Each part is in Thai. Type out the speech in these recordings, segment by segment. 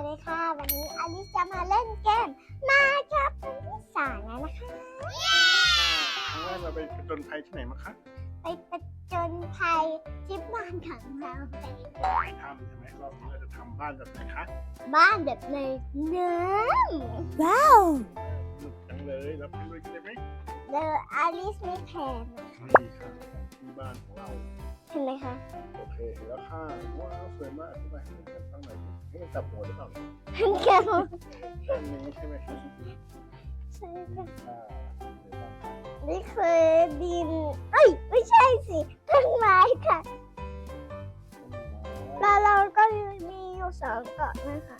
วัสดีค่ะ วันนี้อลิซจะมาเล่นเกมมาครับเป็นที่สามแล้วนะคะครั้งแรกเราไปผจญภัยที่ไหนมาคะไปประจนภัยที่บ้านของเราไปไปทำใช่ไหมรอบนี้เราจะทำบ้านแบบไหนคะบ้านแบบในน้ำว้าวสนุกจังเลยเราไปด้วยกันเลยไหมเดออลิซมีแผนนะคะนี่ค่ะที่บ้านของเราเห็นไหมคะโอเคเห็นแล้วค่ะว้า วสวยมากใช่ไหมเห็นกันตั้งไหนให้มันจับหัวหรือเปล่าเห็นแกันด้านนี้ใช่ไหมคะใช่ค่ะค่ะเดี๋ยวต้องนี่คือดิน เอ้ย ไม่ใช่สิต้นไม้ค่ะ ต้นไม้แล้วเราก็มีอยู่สองเกาะนะคะ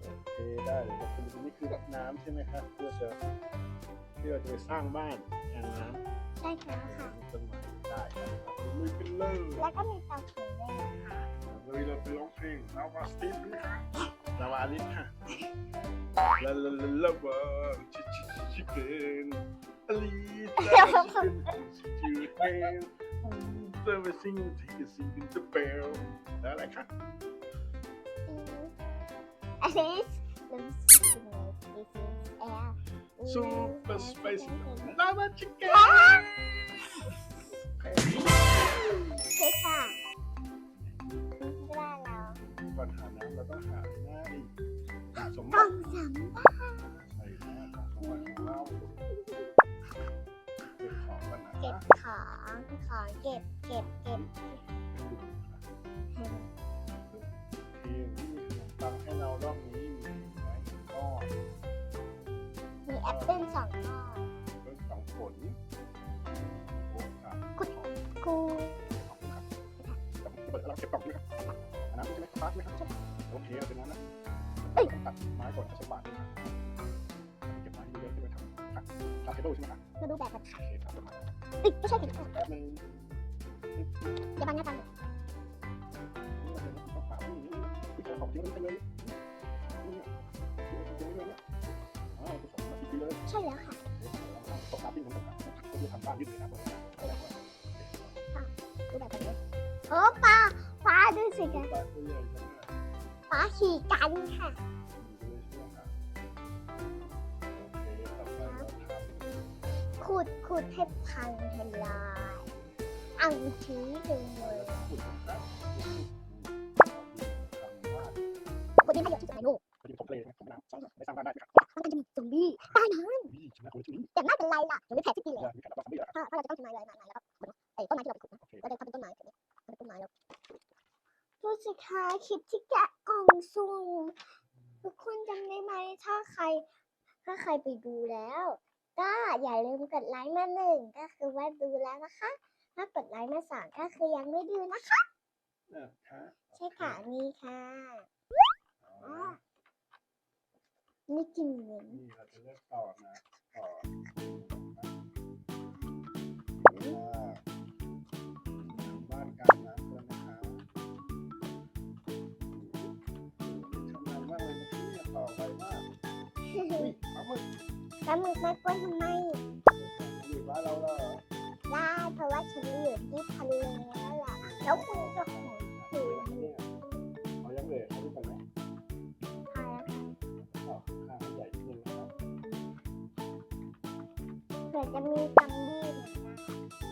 โอเคได้เลยแล้วคุณนี่คือน้ำใช่ไหมคะเพื่อจะเพื่อจะไปสร้างบ้านแทนน้ำ ใช่ค่ะค่ะ ต้นไม้ได้ครับลุยกันเลย แล้วก็มีเตาผิงด้วยนะคะเลยเราไปร้องเพลงลาวาสตีฟกันค่ะลาวาลิสค่ะลาลาลาลาวาชิชิชิชิเกนอลิซาชิเกนชิวเฮนเซอร์วิซิ่งที่ซิงกินเดอะเบลแล้วอะไรคะอลิสลิมซิง ไหมครับไหมครับโอเคเอาเป็นนั้นนะเอ้ยตัดไม้ก่อนจะใช้บาทนะครับเก็บไม้เยอะๆที่ไปทำครับทาเทเบิลใช่ไหมครับมาดูแบบกันโอค่ะเคครับประมาณเอ้ยไม่ใช่ผิดค่ะแป๊บนึงอย่าบังหน้าตังนี่มันเป็นของฝากนี่นี่นี่ของจริงมันเป็นเลยนี่นี่จริงเลยเนี่ยอ๋อเป็นของมาดีเลยใช่แล้วค่ะตกน้ำปิ้งมันตกน้ำก็คือทำบ้านยึดเลยนะผมแล้วก็ดูแบบกันเลยโอ้ปลาปลาดูสิคะ บ้านตัวใหญ่จังเลยปลาขี่กันค่ะเลยใช่ไหมครับโอเคต่อไปเราทำขุดขุดให้พังทลายเอาชี้ดูเลยขุดนะครับทำบ้านขุดดินให้เยอะที่สุดในโลกพอดีผมเลยผมน้ำใช่ไม่สร้างบ้านได้ไหมครับมันจะมีซอมบี้ใต้น้นี่ใช่ไหมคนที่นี่ำแต่ไม่เป็นไรล่ะยังไม่แผลที่ดีเลยมีการรับสมัยแล้วถ้าถ้าเราจะต้องทำลายอะไรมาแล้วก็ไอ้ต้นไม้ที่เราไปขุดนะโอเคเราจะทำเป็นต้นไม้แบบนี้ทำเป็นต้นไม้แล้วดูสิคะคลิปที่แกะกล่องสุ่มทุกคนจำได้ไหม ถ้าใคร ถ้าใครไปดูแล้ว ก็อย่าลืมกดไลค์มาหนึ่งก็คือว่าดูแล้วนะคะ ถ้ากดไลค์มาสองก็คือยังไม่ดูนะคะนะคะใช่ค่ะนี่ค่ะอ๋อนี่กินเหม็นนี่เราจะเลือกต่อนะ ปลาหมึกปลาหมึกมากล้วยทำไมอยู่บ้านเราเหรอได้เพราะว่าฉันอยู่ที่ทะเลแล้วล่ะแล้วคุณจะขอถือเนี่ยเขายังเหลือเขาดูกันไหมพายค่ะต่อข้างใหญ่นิดนึงนะครับเผื่อจะมีซัมบี้นะค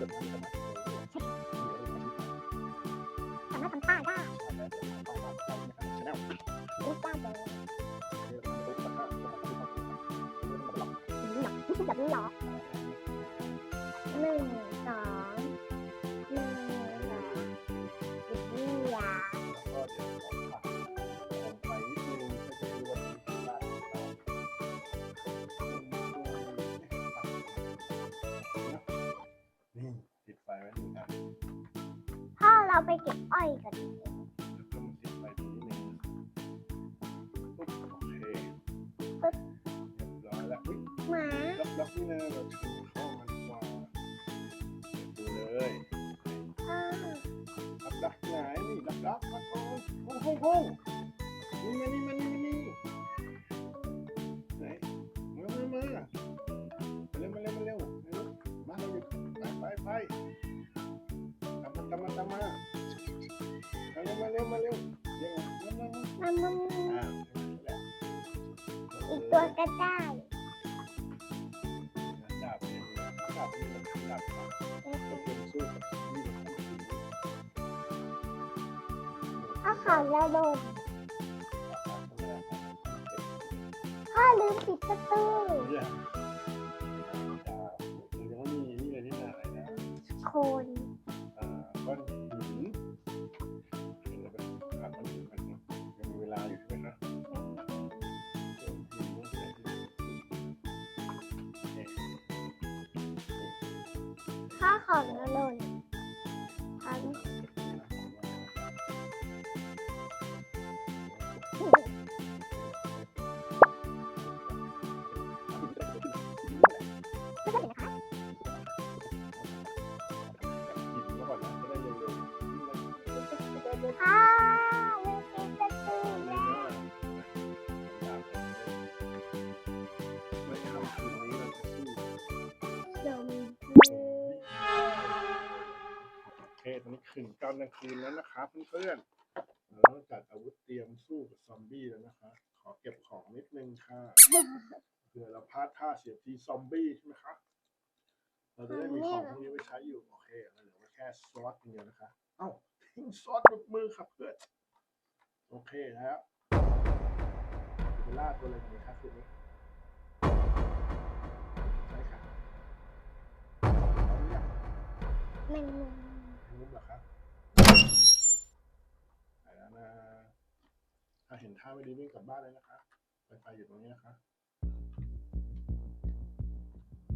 เดิมนี้ใช่ไมสามารถทำป้ายได้ชแนลรูปได้เลยนี่หรอไม่ใช่แบบนี้หรอหนึ่ง เอาไปเก็บอ้อยก่อนแล้วก็มาติดไปตรงนี้หนึ่งปุ๊บโอเคปึ๊บเรียบร้อยแล้วอุ๊ยหมาล็อกล็อกนี่นะเราถือเข้ามันดีกว่าดูเลยอ่าล็อกล็อกไหนนี่ล็อกล็อกมาก่อนห้องห้องห้ ตัวก็ได้ดาบเนี่ยดาบนี่มันดาบมันเป็นสู้กับนี่มันต้องอาขาดแล้วโดนพ่อลืมปิดประตูเนี่ยดาบหรือว่านี่นี่เลยนี่อะไรนะโคน พ่อของแล้วโดนทั้งก็ได้นะคะหยิบมา อนนี้คืนกลางคืนแล้วนะครับเพื่อนๆเราต้องจัดอาวุธเตรียมสู้กับซอมบี้แล้วนะคะ ขอเก็บของนิดนึงค่ะเผื่อเราพลาดท่าเสียทีซอมบี้ใช่ไหมคะเราจะได้มีของพวกนี้ไว้ใช้อยู่โอเคเราเหลือไว้แค่ซอสอย่างเดียวนะคะ เอ้าทิ้งซอสบนมือครับเพื่อนโอเคแล้วเวลาตัวอะไรดีครับคืนนี้ใช่ค่ะเอาหรือยัง มันมัน รู้เหรอครับไปแล้วนะ ถ้าเห็นท่าไม่ดีวิ่งกลับบ้านเลยนะคะไปไปอยู่ตรงนี้นะคะ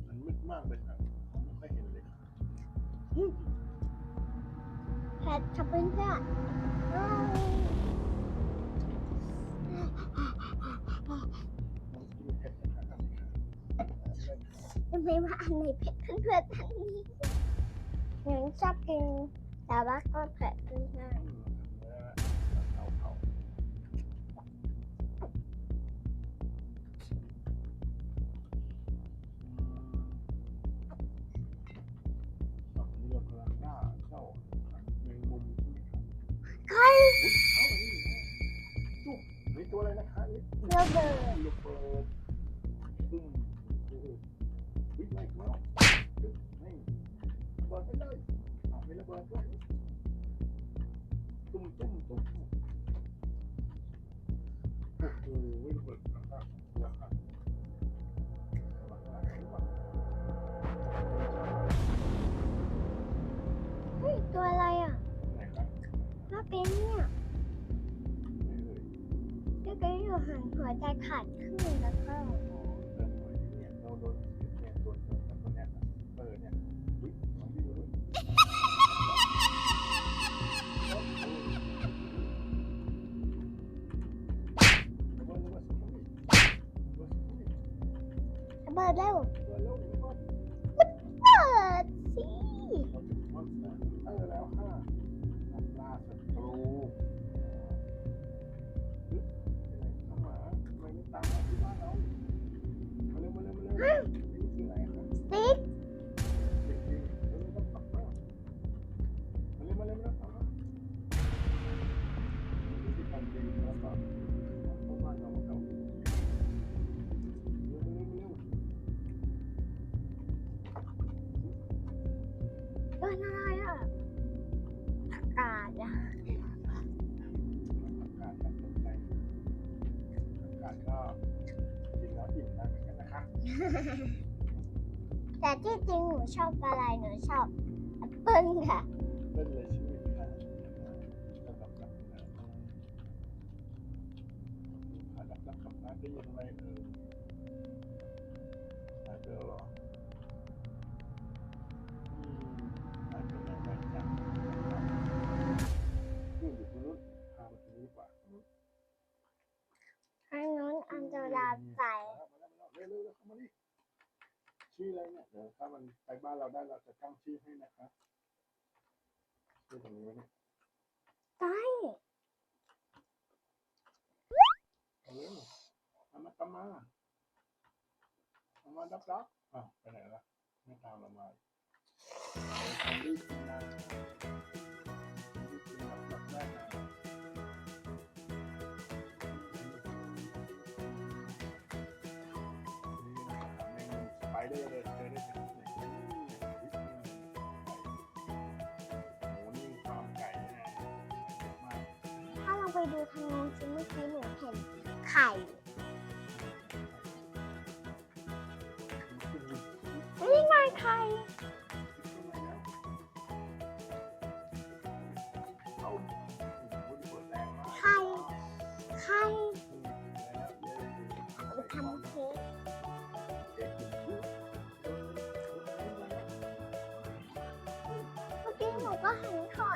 มันมืดมากเลยครับไม่ค่อยเห็นเลยครับแพททับเป็นเพื่อนเผ็ดนะครับอันนี้ค่ะทำไมว่าอันไหนเผ็ดเพื่อนๆอันนี้หนูชอบกินแต่ว่าก็เผ็ดเพื่ มีตัวอะไรนะคะนี่ระเบิดระเบิดตุ้มวิ่งไล่มาจุ๊บนี่ระเบิดไม่ได้เอาไม่ระเบิดด้วยตุ้มตุ้มตุ้มโอ้โหระเบิดนะครับตัวครับตัวอะไร เป็นเนี่ยไหนเอ่ยถ้าเป็นอยู่หันหัวใจขาดครึ่งแล้วก็โอ้โหเดินหน่อยเนี่ยเราโดน แต่ที่จริงหนูชอบอะไรหนูชอบแอปเปิ้ลค่ะ เล่นเลยใช่ไหมคะสำหรับนักนะผ่านรับรันัดได้ยังไงเอออาจะอืมอาจจะไม่ไปจับนี่อยู่ตน้นพามตรงนี้ป่า ทางน้นอันโดราใส ชื่ออะไรเนี่ยเดี๋ยวถ้ามันไปบ้านเราได้เราจะตั้งชื่อให้นะครับชื่อตรงนี้ไว้เนี่ยได้เอาเร็วเอามาตามมาเอามาดับดับอ้าวไปไหนล่ะไม่ตามเรามาทำรีบกินนะ ไปดูทางโน้นซิเมื่อกี้หนูเห็นไข่นี่ไงไข่ ไข่ ไข่เอาไปทำเค้กเมื่อกี้หนูก็เห็นไข่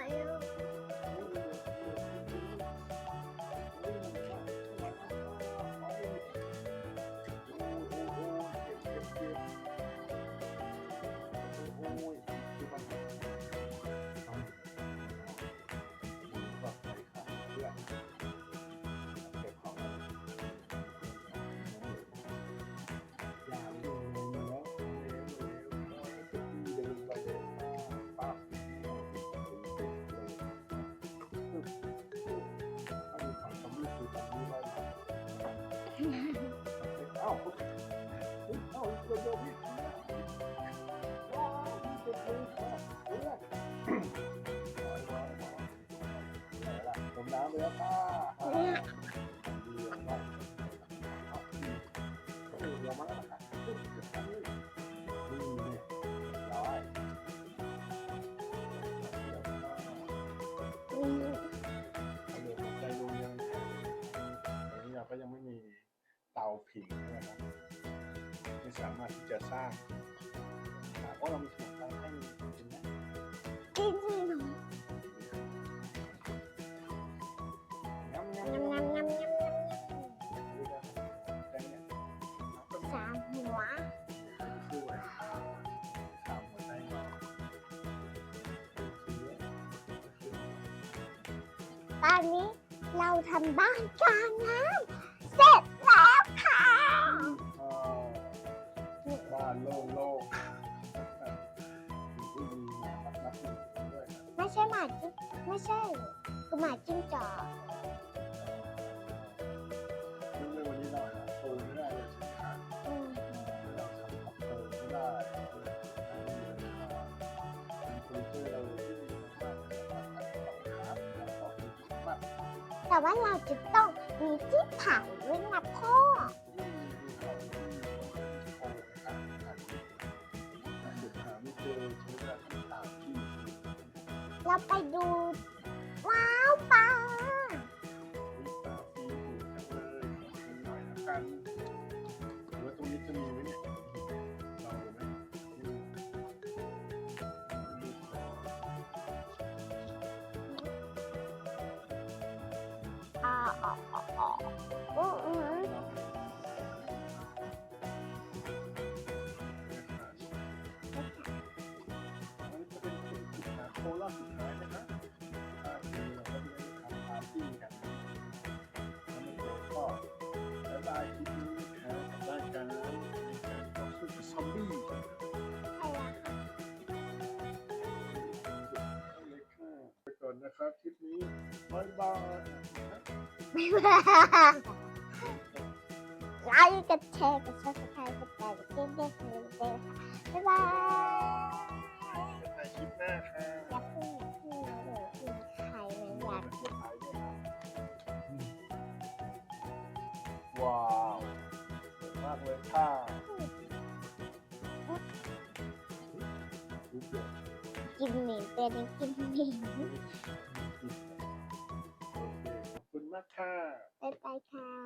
Yeah. าผิงนะครับไม่สามารถที่จะสร้างเพราะเรามีขนมปังให้กินนะกินสิหนูงำงำงำงำงำงำงำงำดูนะแกงเนี่ยน้ำสามหัวชื่อไว้สามหัวใจเนาะซื้อตอนนี้เราทำบ้านกลางน้ำ ใช่หมาจิ้งไม่ใช่คือหมาจิ้งจอกซึ่งวันนี้เราหาโตไม่ได้เลยใช่ไหมครับอืมเราทำขับโตไม่ได้เป็นเฟอร์นิเจอร์เราที่มีมากๆนะครับแล้วก็มีมากแต่ว่าเราจะต้องมีที่เผาด้วยนะพ่อ เราไปดู นนะครับคลิปนี้บายบายนะครับไม่ว่าไลค์กดแชร์กดซับสไครต์กดไลค์กดเด้งเด้งเด้งเด้งค่ะบ๊ายบายถ่ายคลิปหน้าค่ะอย่าพึ่งอย่าพึ่งนะเดี๋ยวกินไข่มันอยากกินถ่ายด้วยนะอืมว้าวสวยมากเลยค่ะอุ๊ยเดี๋ยวกินหมิ่นตัวนี้กิน หมิ่นโอเคขอบคุณมากค่ะ บ๊ายบายค่ะ